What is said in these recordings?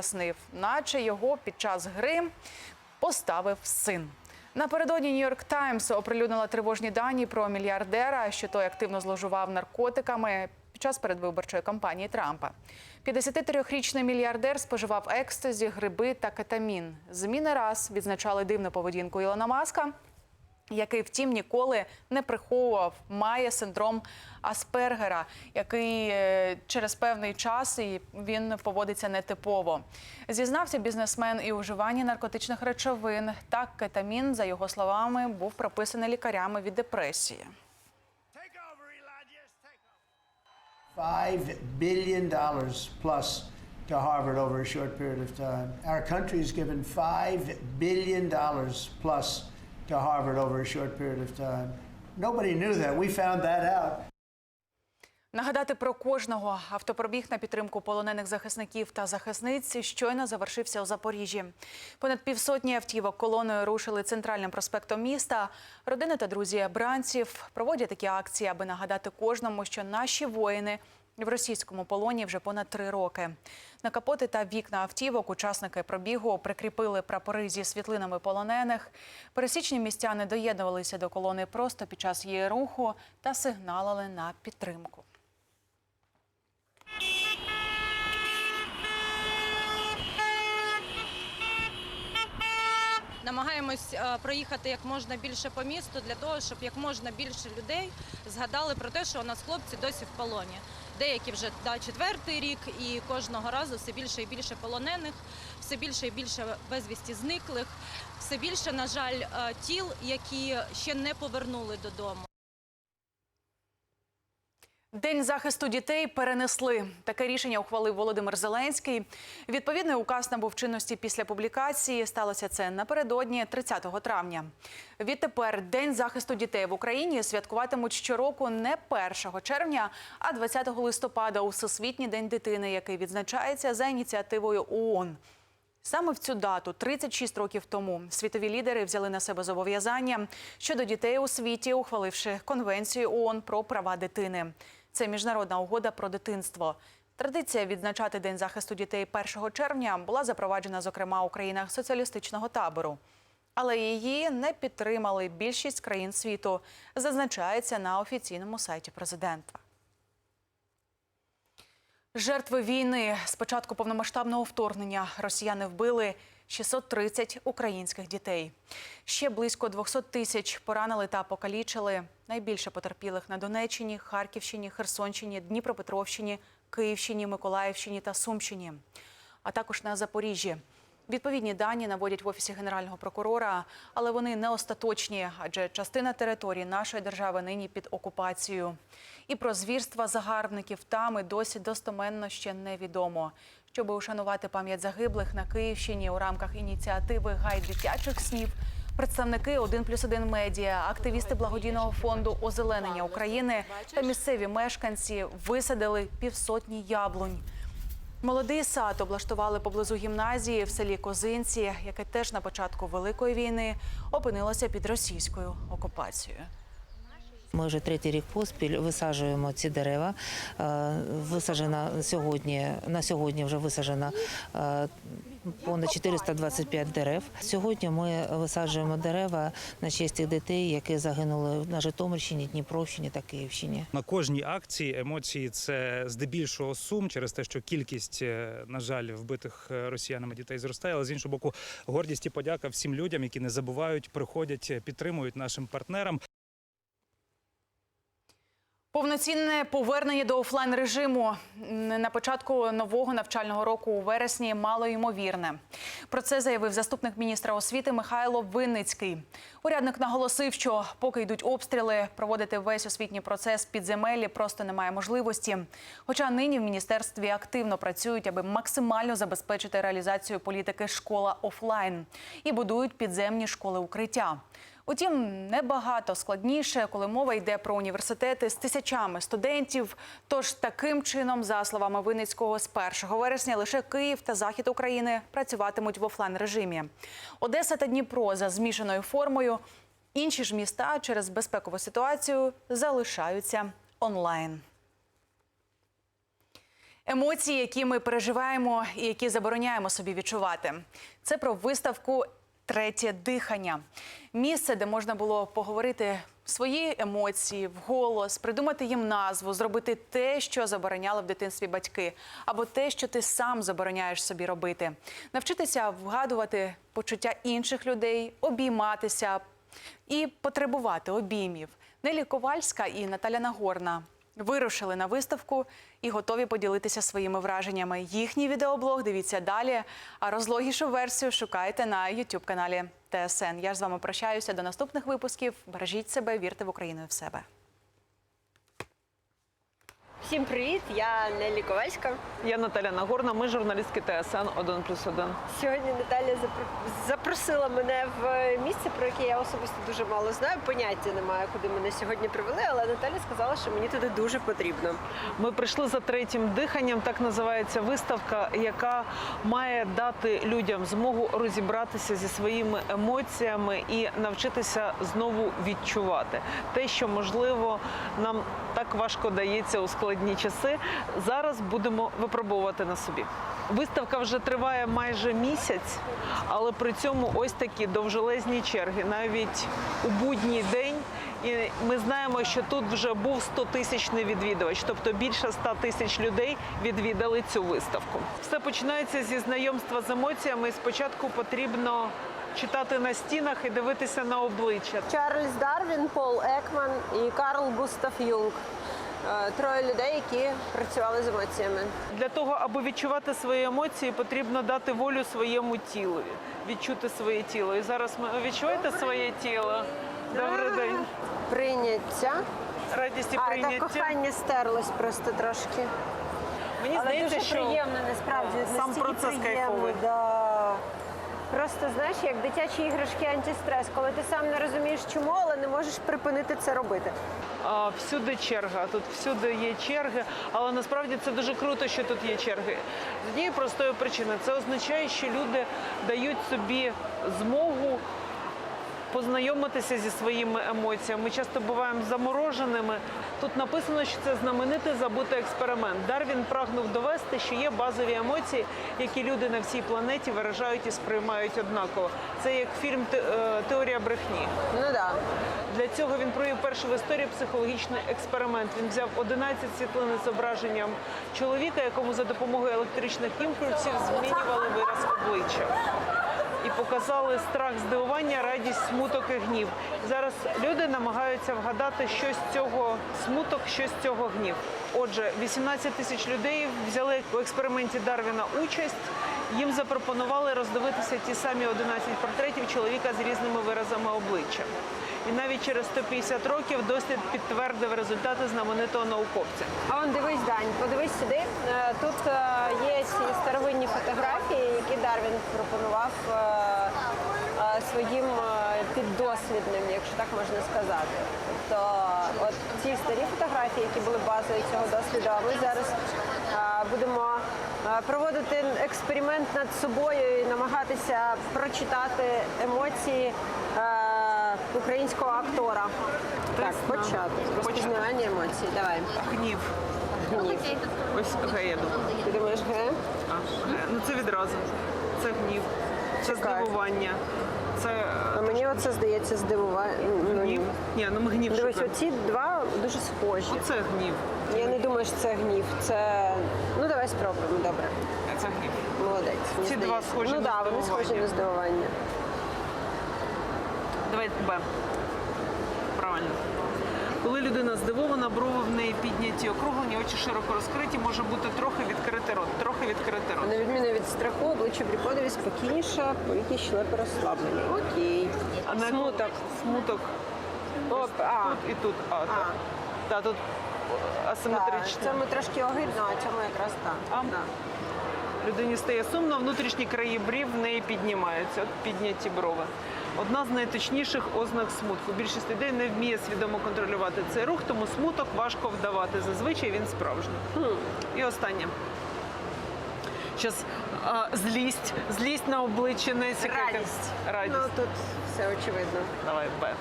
пояснив, наче його під час гри поставив син. Напередодні Нью-Йорк Таймс оприлюднила тривожні дані про мільярдера, що той активно зловживав наркотиками під час передвиборчої кампанії Трампа. 53-річний мільярдер споживав екстазі, гриби та кетамін. ЗМІ не раз відзначали дивну поведінку Ілона Маска, який, втім, ніколи не приховував, має синдром Аспергера, який е, через певний час і він поводиться нетипово. Зізнався бізнесмен і у вживанні наркотичних речовин. Так, кетамін, за його словами, був прописаний лікарями від депресії. Take over, Elijah. Take over. Five billion dollars plus to Harvard over a short period of time. Our country's given five billion dollars plus to Harvard over a short period of time. Nobody knew that. We found that out. Нагадати про кожного автопробіг на підтримку полонених захисників та захисниць щойно завершився у Запоріжжі. Понад півсотні автівок колоною рушили центральним проспектом міста. Родини та друзі бранців проводять такі акції, аби нагадати кожному, що наші воїни в російському полоні вже понад три роки. На капоти та вікна автівок учасники пробігу прикріпили прапори зі світлинами полонених. Пересічні містяни доєднувалися до колони просто під час її руху та сигналили на підтримку. Намагаємось е, проїхати як можна більше по місту для того, щоб як можна більше людей згадали про те, що у нас хлопці досі в полоні. Деякі вже да, четвертий рік, і кожного разу все більше і більше полонених, все більше і більше безвісті зниклих, все більше, на жаль, е, тіл, які ще не повернули додому. День захисту дітей перенесли. Таке рішення ухвалив Володимир Зеленський. Відповідний указ набув чинності після публікації. Сталося це напередодні 30 травня. Відтепер День захисту дітей в Україні святкуватимуть щороку не 1 червня, а 20 листопада у Всесвітній день дитини, який відзначається за ініціативою ООН. Саме в цю дату, 36 років тому, світові лідери взяли на себе зобов'язання щодо дітей у світі, ухваливши конвенцію ООН про права дитини. Це міжнародна угода про дитинство. Традиція відзначати День захисту дітей 1 червня була запроваджена, зокрема, у країнах соціалістичного табору. Але її не підтримали більшість країн світу, зазначається на офіційному сайті президента. Жертви війни з початку повномасштабного вторгнення росіяни вбили 630 українських дітей. Ще близько 200 тисяч поранили та покалічили. Найбільше потерпілих на Донеччині, Харківщині, Херсонщині, Дніпропетровщині, Київщині, Миколаївщині та Сумщині, а також на Запоріжжі. Відповідні дані наводять в офісі генерального прокурора, але вони не остаточні, адже частина території нашої держави нині під окупацією. І про звірства загарбників там і досі достоменно ще невідомо. Щоб ушанувати пам'ять загиблих на Київщині у рамках ініціативи Гай дитячих снів. Представники 1 плюс 1 медіа, активісти благодійного фонду озеленення України та місцеві мешканці висадили півсотні яблунь. Молодий сад облаштували поблизу гімназії в селі Козинці, яке теж на початку великої війни опинилося під російською окупацією. Ми вже третій рік поспіль висаджуємо ці дерева. Висаджена сьогодні на сьогодні вже висаджено е, понад 425 дерев. Сьогодні ми висаджуємо дерева на честь тих дітей, які загинули на Житомирщині, Дніпровщині та Київщині. На кожній акції емоції це здебільшого сум через те, що кількість, е, на жаль, вбитих е, росіянами дітей зростає. Але з іншого боку, гордість і подяка всім людям, які не забувають, приходять, е, підтримують нашим партнерам. Повноцінне повернення до офлайн режиму на початку нового навчального року у вересні мало ймовірне. Про це заявив заступник міністра освіти Михайло Винницький. Урядник наголосив, що поки йдуть обстріли, проводити весь освітній процес підземелі просто немає можливості. Хоча нині в міністерстві активно працюють, аби максимально забезпечити реалізацію політики школа офлайн і будують підземні школи укриття. Утім, небагато складніше, коли мова йде про університети з тисячами студентів. Тож таким чином, за словами Винницького, з 1 вересня лише Київ та захід України працюватимуть в офлайн режимі. Одеса та Дніпро за змішаною формою. Інші ж міста через безпекову ситуацію залишаються онлайн. Емоції, які ми переживаємо і які забороняємо собі відчувати. Це про виставку Третє дихання. Місце, де можна було поговорити свої емоції вголос, придумати їм назву, зробити те, що забороняли в дитинстві батьки, або те, що ти сам забороняєш собі робити, навчитися вгадувати почуття інших людей, обійматися і потребувати обіймів. Нелі Ковальська і Наталя Нагорна вирушили на виставку і готові поділитися своїми враженнями. Їхній відеоблог дивіться далі. А розлогішу версію шукайте на youtube каналі ТСН. Я ж з вами прощаюся до наступних випусків. Бережіть себе, вірте в Україну і в себе. Всім привіт! Я Нелі Ковальська. Я Наталя Нагорна, ми журналістки ТСН 1+,1. Сьогодні Наталя запросила мене в місце, про яке я особисто дуже мало знаю. Поняття немає, куди мене сьогодні привели, але Наталя сказала, що мені туди дуже потрібно. Ми прийшли за третім диханням. Так називається виставка, яка має дати людям змогу розібратися зі своїми емоціями і навчитися знову відчувати те, що можливо нам так важко дається у складні часи. Зараз будемо випробовувати на собі. Виставка вже триває майже місяць, але при цьому ось такі довжелезні черги, навіть у будній день. І ми знаємо, що тут вже був 100-тисячний відвідувач, тобто більше 100 тисяч людей відвідали цю виставку. Все починається зі знайомства з емоціями. Спочатку потрібно читати на стінах і дивитися на обличчя. Чарльз Дарвін, Пол Екман і Карл Густав Юнг. Е, Троє людей, які працювали з емоціями. Для того, аби відчувати свої емоції, потрібно дати волю своєму тілу, відчути своє тіло. І зараз ми ви відчуєте своє тіло. Добрий день. Прийняття. Радість і А, так кохання стерлось просто трошки. Мені Але здається, дуже що приємно насправді. сам процес кайфовий. Да. Просто знаєш, як дитячі іграшки антистрес, коли ти сам не розумієш чому, але не можеш припинити це робити. А, всюди черга. Тут всюди є черги, але насправді це дуже круто, що тут є черги. З однієї простої причини це означає, що люди дають собі змогу. Познайомитися зі своїми емоціями. Ми часто буваємо замороженими. Тут написано, що це знаменитий забутий експеримент. Дарвін прагнув довести, що є базові емоції, які люди на всій планеті виражають і сприймають однаково. Це як фільм «Те- е, Теорія брехні. Ну. Да. Для цього він провів перший в історії психологічний експеримент. Він взяв 11 світлин з зображенням чоловіка, якому за допомогою електричних імпульсів змінювали вираз обличчя. І показали страх, здивування, радість, смуток і гнів. Зараз люди намагаються вгадати, що з цього смуток, що з цього гнів. Отже, 18 тисяч людей взяли в експерименті Дарвіна участь. Їм запропонували роздивитися ті самі 11 портретів чоловіка з різними виразами обличчя. І навіть через 150 років дослід підтвердив результати знаменитого науковця. А он дивись, Дань, подивись сюди. Е, Тут е, є старовинні фотографії, які Дарвін пропонував е, своїм піддослідним, якщо так можна сказати. Тобто, от ці старі фотографії, які були базою цього досліду, а ми зараз будемо проводити експеримент над собою і намагатися прочитати емоції українського актора. Так, почати. Розпізнавання емоцій. Давай. Гнів. Гнів. Ось Г, я думаю. Ти думаєш, ге? А, Г. Ну це відразу. Це гнів, це здивування. Це е, А мені оце здається здивування. Ну, гнів. Ні, ну ми гнів Дивись, шукаємо. оці два дуже схожі. Оце гнів. Я не думаю, що це гнів. Це. Ну давай спробуємо, добре. Це гнів. Молодець. мені Ці два здається. схожі Ну на так, вони схожі на здивування. Давай Б. Правильно. Коли людина здивована, брови в неї підняті, округлені, очі широко розкриті, може бути трохи відкритий рот. Трохи відкритий рот. На відміну від страху, обличчя брікодові спокійніше, повіки щелепи розслаблені. Окей. А на Смуток. Смуток. Оп, а. Тут і тут. А, так. Та, тут асиметрично. цьому трошки огидно, а цьому якраз так. А? Да. Людині стає сумно, внутрішні краї брів в неї піднімаються. От підняті брови. Одна з найточніших ознак смутку. Більшість людей не вміє свідомо контролювати цей рух, тому смуток важко вдавати. Зазвичай він справжній. І останнє. Зараз злість, злість на обличчі не цікавить. Радість. Радість. Ну тут все очевидно. Давай Б.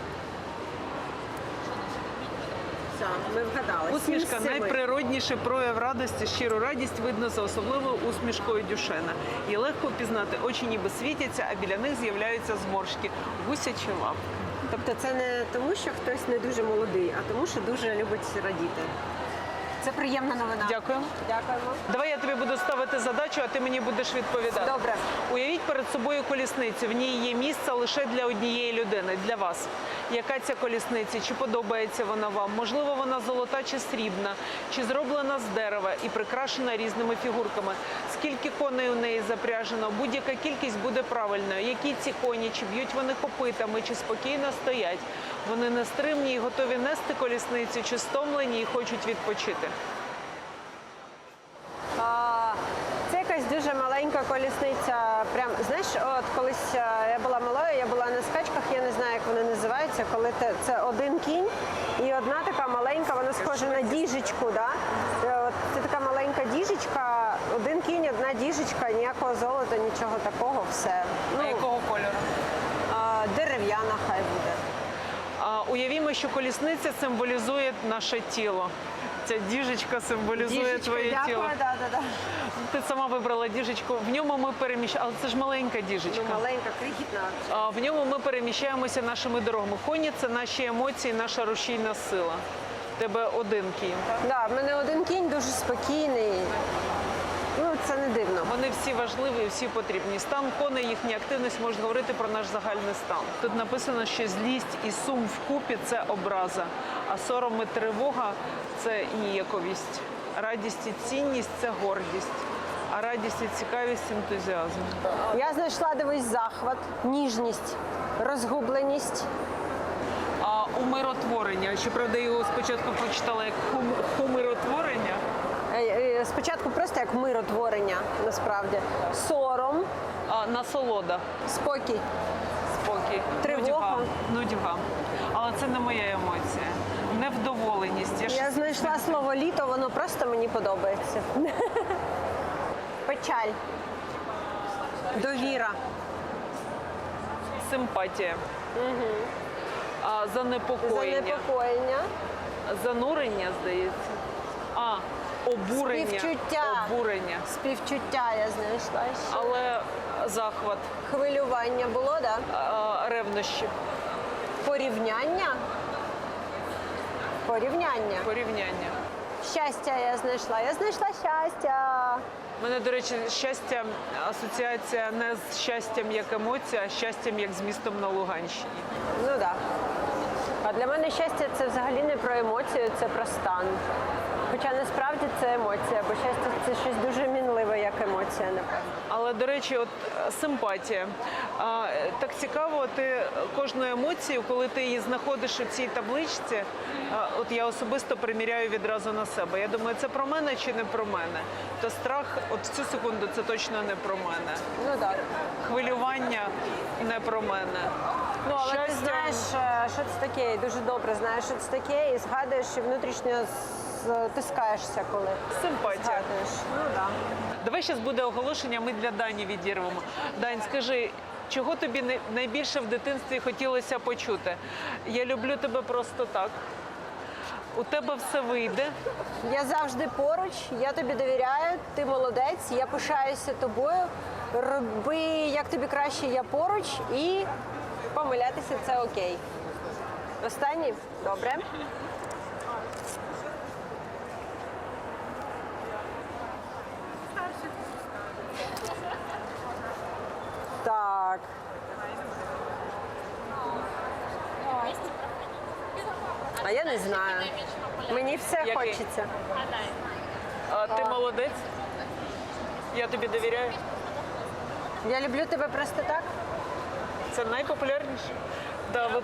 Ми вгадали. Усмішка найприродніший прояв радості, щиру радість видно за особливою усмішкою Дюшена. І легко впізнати, очі ніби світяться, а біля них з'являються зморшки, гусячі лапки. Тобто це не тому, що хтось не дуже молодий, а тому, що дуже любить радіти. Це приємна новина. Дякую. Дякуємо. Давай я тобі буду ставити задачу, а ти мені будеш відповідати. Добре. Перед собою колісницю. В ній є місце лише для однієї людини, для вас. Яка ця колісниця? Чи подобається вона вам? Можливо, вона золота чи срібна, чи зроблена з дерева і прикрашена різними фігурками. Скільки коней у неї запряжено? Будь-яка кількість буде правильною. Які ці коні? Чи б'ють вони копитами, чи спокійно стоять? Вони нестримні і готові нести колісницю, чи стомлені і хочуть відпочити. А, це якась дуже колісниця. Прям знаєш, от колись е, я була малою, я була на скачках, я не знаю, як вони називаються, коли те- це один кінь і одна така маленька, вона схожа на діжечку. Да? Е, От це така маленька діжечка, один кінь, одна діжечка, ніякого золота, нічого такого, все. А якого кольору? дерев'яна хай буде. Уявімо, що колісниця символізує наше тіло. Ця діжечка символізує Діжечка, твоє дякую, тіло. Да, да, да. Ти сама вибрала діжечку. В ньому ми переміщаємо, але це ж маленька діжечка. Ну, маленька, крихітна. А, в ньому ми переміщаємося нашими дорогами. Коні це наші емоції, наша рушійна сила. Тебе один кінь. Да, в мене один кінь дуже спокійний. Це не дивно. Вони всі важливі всі потрібні. Стан коней, їхня активність можуть говорити про наш загальний стан. Тут написано, що злість і сум вкупі це образа, а сором і тривога це ніяковість. Радість і цінність це гордість, а радість і цікавість ентузіазм. Я знайшла дивись захват, ніжність, розгубленість. А умиротворення, щоправда, його спочатку прочитала як хум- хумиротворення. Е, е, Спочатку просто як миротворення, насправді. Сором, А насолода, спокій. спокій, Тривога. нудьга. Але це не моя емоція. Невдоволеність. Я, Я знайшла слово літо, воно просто мені подобається. Печаль. Довіра. симпатія. А, занепокоєння. Занепокоєння. Занурення, здається. А, обурення. Співчуття. Обурення. Співчуття я знайшла ще. Але захват, Хвилювання було, так? Да? а, ревнощі, Порівняння. Порівняння. порівняння. Щастя я знайшла. Я знайшла щастя. У мене, до речі, щастя, асоціація не з щастям як емоція, а з щастям як з містом на Луганщині. Ну так. Да. А для мене щастя це взагалі не про емоцію, це про стан. Хоча насправді це емоція, бо щастя це щось дуже мінливе, як емоція, напевно. Але до речі, от е, симпатія. А, е, так цікаво, ти кожну емоцію, коли ти її знаходиш у цій табличці, а, от я особисто приміряю відразу на себе. Я думаю, це про мене чи не про мене. То страх, от в цю секунду, це точно не про мене. Ну так. Хвилювання не про мене. Ну, але ти знаєш, е, що це таке, і дуже добре знаєш, що це таке, і згадуєш, і внутрішньо стискаєшся, коли Симпатія. згадуєш. Ну так. Давай зараз буде оголошення, ми для Дані відірвемо. Дань, скажи, чого тобі най- найбільше в дитинстві хотілося почути? Я люблю тебе просто так. У тебе все вийде. Я завжди поруч, я тобі довіряю, ти молодець, я пишаюся тобою. Роби як тобі краще, я поруч і помилятися це окей. Останній? Добре. Так. А я не знаю. Мені все Який? хочеться. А ти молодець. Я тобі довіряю. Я люблю тебе просто так. Це найпопулярніше. Да, ви...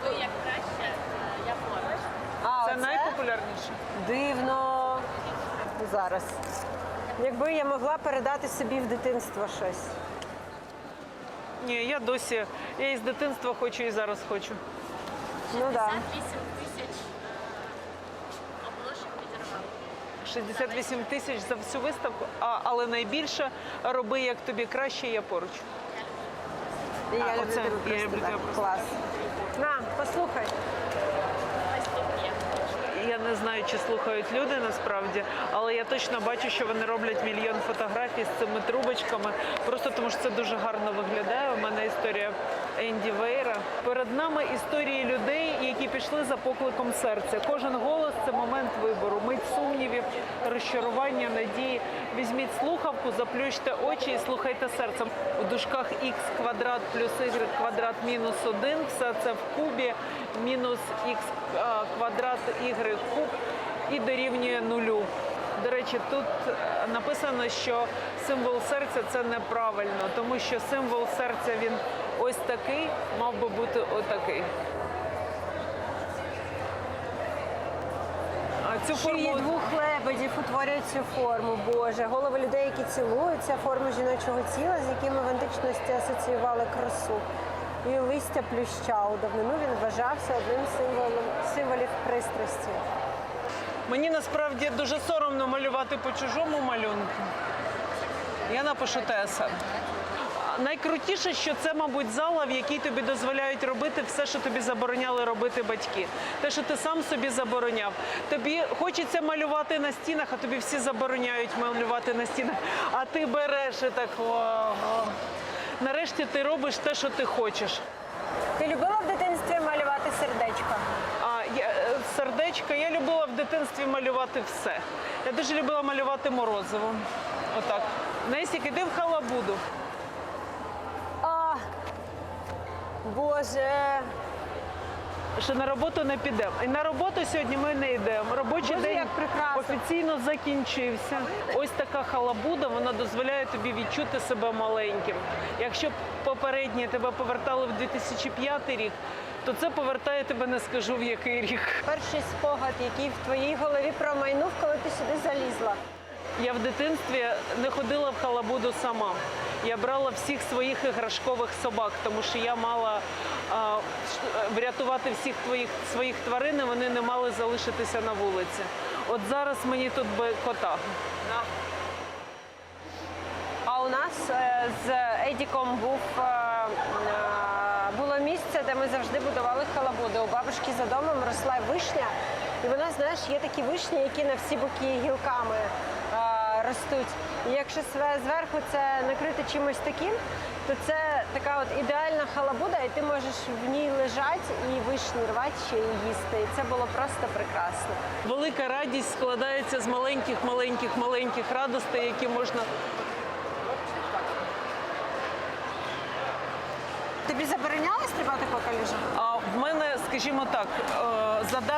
А, Це оце? найпопулярніше. Дивно. Зараз. Якби я могла передати собі в дитинство щось. Ні, я досі. Я із дитинства хочу і зараз хочу. Ну. Да. 68 тисяч за всю виставку, а, але найбільше роби як тобі краще, я поруч. Я А, люблю оце, тебе я просто люблю так. тебе просто Клас. На, послухай. Я не знаю, чи слухають люди насправді, але я точно бачу, що вони роблять мільйон фотографій з цими трубочками, просто тому що це дуже гарно виглядає. У мене історія Енді Вейра. Перед нами історії людей, які пішли за покликом серця. Кожен голос це момент вибору, мить сумнівів, розчарування, надії. Візьміть слухавку, заплющте очі і слухайте серцем. У дужках х квадрат плюс y квадрат мінус 1, все це в кубі, мінус х квадрат y куб і дорівнює нулю. До речі, тут е, написано, що символ серця це неправильно, тому що символ серця він ось такий, мав би бути отакий. А цю Шиї форму двох лебедів утворюють цю форму. Боже, голови людей, які цілуються, форму жіночого тіла, з якими в античності асоціювали красу. І листя плюща у давнину він вважався одним з символом символів пристрасті. Мені насправді дуже соромно малювати по чужому малюнку. Я напишу ТСН. Найкрутіше, що це, мабуть, зала, в якій тобі дозволяють робити все, що тобі забороняли робити батьки. Те, що ти сам собі забороняв. Тобі хочеться малювати на стінах, а тобі всі забороняють малювати на стінах. А ти береш і так. «Ого». Нарешті ти робиш те, що ти хочеш. Ти любила в дитинстві малювати сердечко? А я, е, сердечко, я любила в дитинстві малювати все. Я дуже любила малювати морозиво. Отак. Несік, іди в халабуду. А, Боже, Що на роботу не підемо. І на роботу сьогодні ми не йдемо. Робочий Боже, день як прекрасно. офіційно закінчився. Ось така халабуда, вона дозволяє тобі відчути себе маленьким. Якщо попереднє тебе повертали в 2005 рік, то це повертає тебе, не скажу в який рік. перший спогад, який в твоїй голові промайнув, коли ти сюди залізла. Я в дитинстві не ходила в халабуду сама. Я брала всіх своїх іграшкових собак, тому що я мала а, врятувати всіх твоїх своїх тварин, і вони не мали залишитися на вулиці. От зараз мені тут би кота. А у нас е, з Едіком був е, е, було місце, де ми завжди будували халабуди. У бабушки за домом росла вишня, і вона, знаєш, є такі вишні, які на всі боки гілками е, ростуть. І якщо зверху це накрити чимось таким, то це така от ідеальна халабуда, і ти можеш в ній лежати і вишні рвати ще і їсти. І це було просто прекрасно. Велика радість складається з маленьких, маленьких, маленьких радостей, які можна Тобі забороняли стрибати по калюжам? А в мене, скажімо так,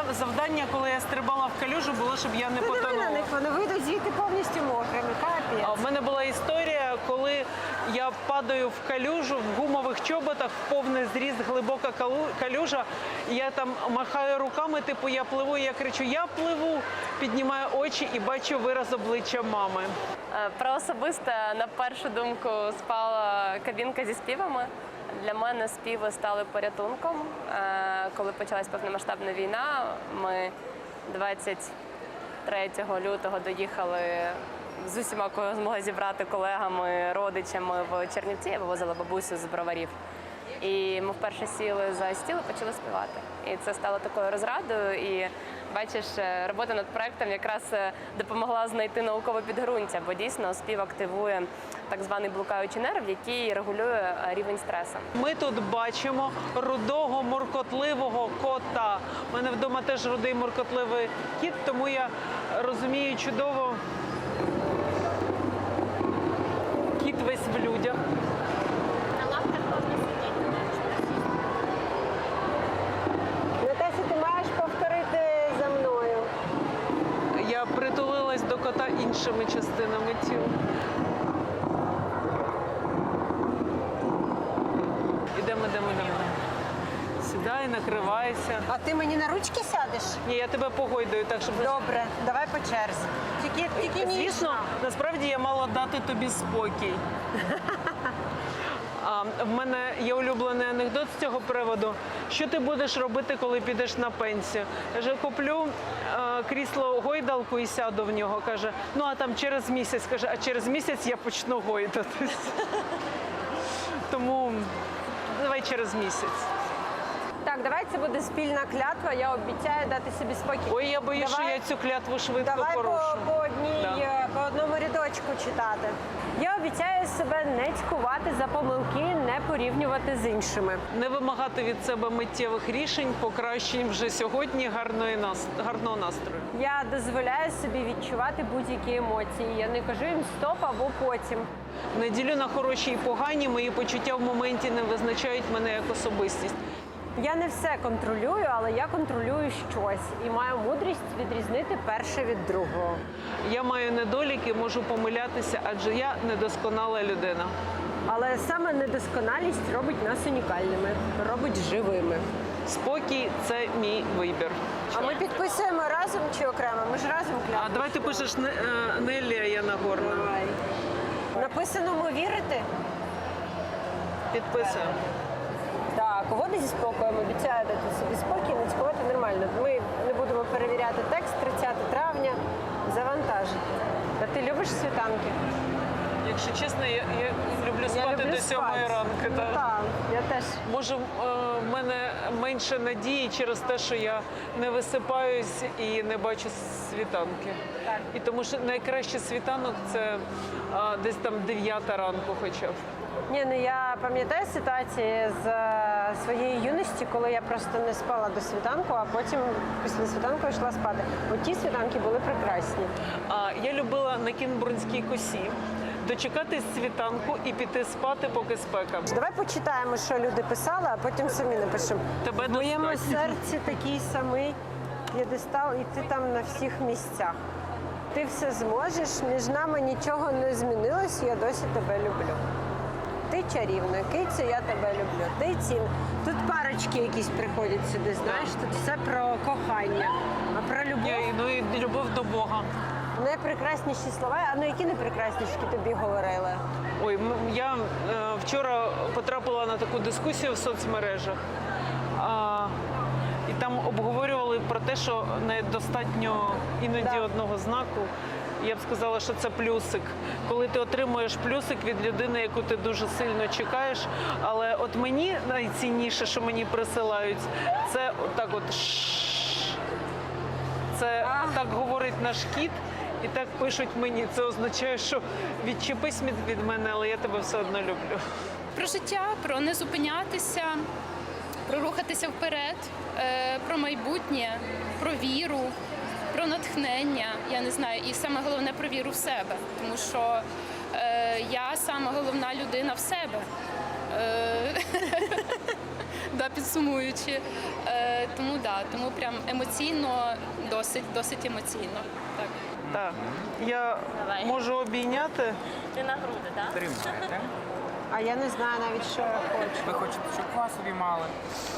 е, завдання, коли я стрибала в калюжу, було, щоб я не Подиви на них, вони вийдуть звідти повністю мокрими. Капець. А в мене була історія, коли я падаю в калюжу в гумових чоботах, в повний зріст, глибока калюжа. Я там махаю руками, типу я пливу, і я кричу, я пливу, піднімаю очі і бачу вираз обличчя мами. Е, Про особисте на першу думку спала кабінка зі співами. Для мене співи стали порятунком. Е, Коли почалась повномасштабна війна, ми 23 лютого доїхали з усіма, кого змогли зібрати колегами, родичами в Чернівці. Я вивозила бабусю з броварів. І ми вперше сіли за стіл і почали співати. І це стало такою розрадою. І бачиш, е, робота над проектом якраз е, допомогла знайти наукове підґрунтя, бо дійсно спів активує так званий блукаючий нерв, який регулює е, рівень стресу. Ми тут бачимо рудого муркотливого кота. У мене вдома теж рудий муркотливий кіт, тому я розумію чудово. Кіт весь в людях. Натася, ти маєш повторити за мною. Я притулилась до кота іншими частинами тіла. Ідемо, ідемо, ідемо. Сідай, накривайся. А ти мені на ручки сядеш? Ні, я тебе погойдую, так щоб Добре, давай по черзі. Тільки, тільки ніжно. Звісно, насправді я мала дати тобі спокій. А, в мене є улюблений анекдот з цього приводу. Що ти будеш робити, коли підеш на пенсію? Каже, куплю е, крісло гойдалку і сяду в нього. Каже, ну а там через місяць каже, а через місяць я почну гойдатись. Тому давай через місяць. Так, Так, давай це буде спільна клятва. Я обіцяю дати собі спокій. Ой, я боюсь, що я цю клятву швидко Давай по, порушу. по одній Да. е, по одному рядочку читати. Я обіцяю себе не цькувати за помилки, не порівнювати з іншими. Не вимагати від себе миттєвих рішень, покращень вже сьогодні гарної нас... гарного настрою. Я дозволяю собі відчувати будь-які емоції. Я не кажу їм стоп або потім. Не ділю на хороші і погані. Мої почуття в моменті не визначають мене як особистість. Я не все контролюю, але я контролюю щось і маю мудрість відрізнити перше від другого. Я маю недоліки, можу помилятися, адже я недосконала людина. Але саме недосконалість робить нас унікальними, робить живими. Спокій це мій вибір. А ми підписуємо разом чи окремо? Ми ж разом клятву. А давай ти пишеш е, Неллі, а я Нагорна. Давай. Написаному вірити? Підписуємо. Так, води зі спокоєм обіцяю дати собі спокій, не цькувати нормально. Ми не будемо перевіряти текст 30 травня. Завантажити. А ти любиш світанки? Якщо чесно, я, я люблю спати до сьомої спати. ранки. Ну, та. так, я теж. Може, е, в мене менше надії через те, що я не висипаюсь і не бачу світанки. Так. І тому що найкращий світанок це е, десь там 9 ранку, хоча б. Ні, ну я пам'ятаю ситуації з е, своєї юності, коли я просто не спала до світанку, а потім після світанку йшла спати. Бо ті світанки були прекрасні. А я любила на Кінбурнській косі дочекатись світанку і піти спати, поки спека. Давай почитаємо, що люди писали, а потім самі напишемо. Тебе В моєму достатньо. серці такий самий п'єдестал, і ти там на всіх місцях. Ти все зможеш, між нами нічого не змінилось, я досі тебе люблю. Чарівна, кицю, я тебе люблю. Ти цін. Тут парочки якісь приходять сюди, знаєш, тут все про кохання. А про любов Ні, Ну і любов до Бога. найпрекрасніші слова, а ну які найпрекрасніші тобі говорили? Ой, м- я е, вчора потрапила на таку дискусію в соцмережах. А, і там обговорювали про те, що недостатньо іноді Да. одного знаку. Я б сказала, що це плюсик. Коли ти отримуєш плюсик від людини, яку ти дуже сильно чекаєш. Але от мені найцінніше, що мені присилають, це так от. Це так говорить наш кіт, і так пишуть мені. Це означає, що відчепись від, мене, але я тебе все одно люблю. про життя, про не зупинятися, про рухатися вперед, е, про майбутнє, про віру, про натхнення. Я не знаю, і саме головне про віру в себе, тому що е, я сама головна людина в себе. Е, Да, підсумуючи. Е, тому да, тому прям емоційно, досить, досить емоційно. Так. Так, я можу обійняти. Ти на груди, так? Тримаєте. А я не знаю навіть, що я хочу. Ви хочете, щоб вас обіймали?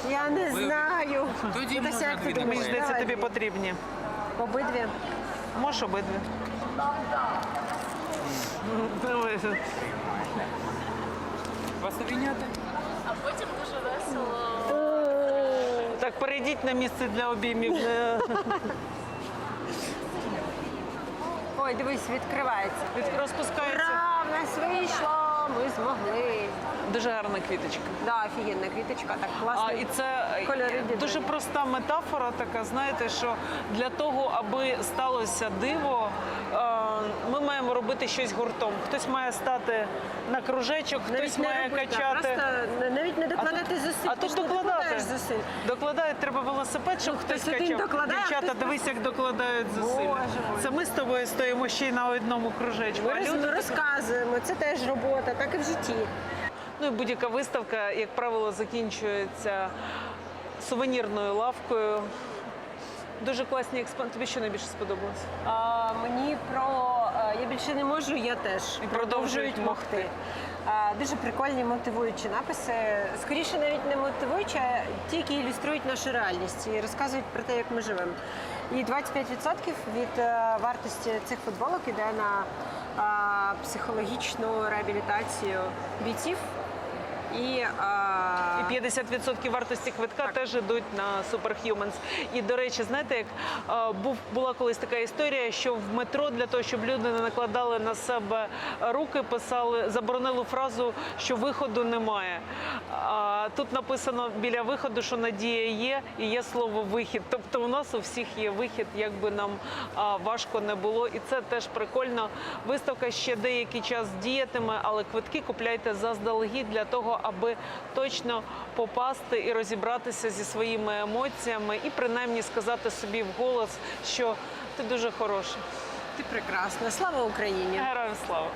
Я не знаю. Тоді можна як ти дві думаєш? Мені здається, тобі потрібні. Обидві. Можеш обидві. Вас обійняти? А потім дуже весело. Так, перейдіть на місце для обіймів. Ой, дивись, відкривається. від- Розпускається. Ура, в нас вийшло, ми змогли. Дуже гарна квіточка. Да, офігенна квіточка, так класно. А, і це Кольори е, дуже проста метафора, така, знаєте, що для того, аби сталося диво, е, робити щось гуртом. Хтось має стати на кружечок, хтось Навіть не має робити, качати. Просто навіть не докладати тут- зусиль. А тут докладати. зусиль. Докладає, треба велосипед, щоб Ну, хтось хтось качав. докладає, Дівчата, хтось дивись, як докладають зусиль. Боже. Це ми з тобою стоїмо ще й на одному кружечку. Ми А люди розказуємо, це теж робота, так і в житті. Ну і будь-яка виставка, як правило, закінчується сувенірною лавкою. Дуже класні експонати. Тобі що найбільше сподобалось? А, мені про я більше не можу, я теж І продовжують могти. А, дуже прикольні мотивуючі написи. Скоріше навіть не мотивуючі, а ті, які ілюструють нашу реальність і розказують про те, як ми живемо. І 25% від е, вартості цих футболок іде на психологічну реабілітацію бійців І, І 50% вартості квитка теж йдуть на Superhumans. І до речі, знаєте, як був була колись така історія, що в метро для того, щоб люди не накладали на себе руки, писали заборонили фразу, що виходу немає. А тут написано біля виходу, що надія є, і є слово вихід. Тобто у нас у всіх є вихід, як би нам важко не було. І це теж прикольно. Виставка ще деякий час діятиме, але квитки купляйте заздалегідь для того, аби точно попасти і розібратися зі своїми емоціями, і принаймні сказати собі вголос, що ти дуже хороший. ти прекрасна. Слава Україні! Героям слава!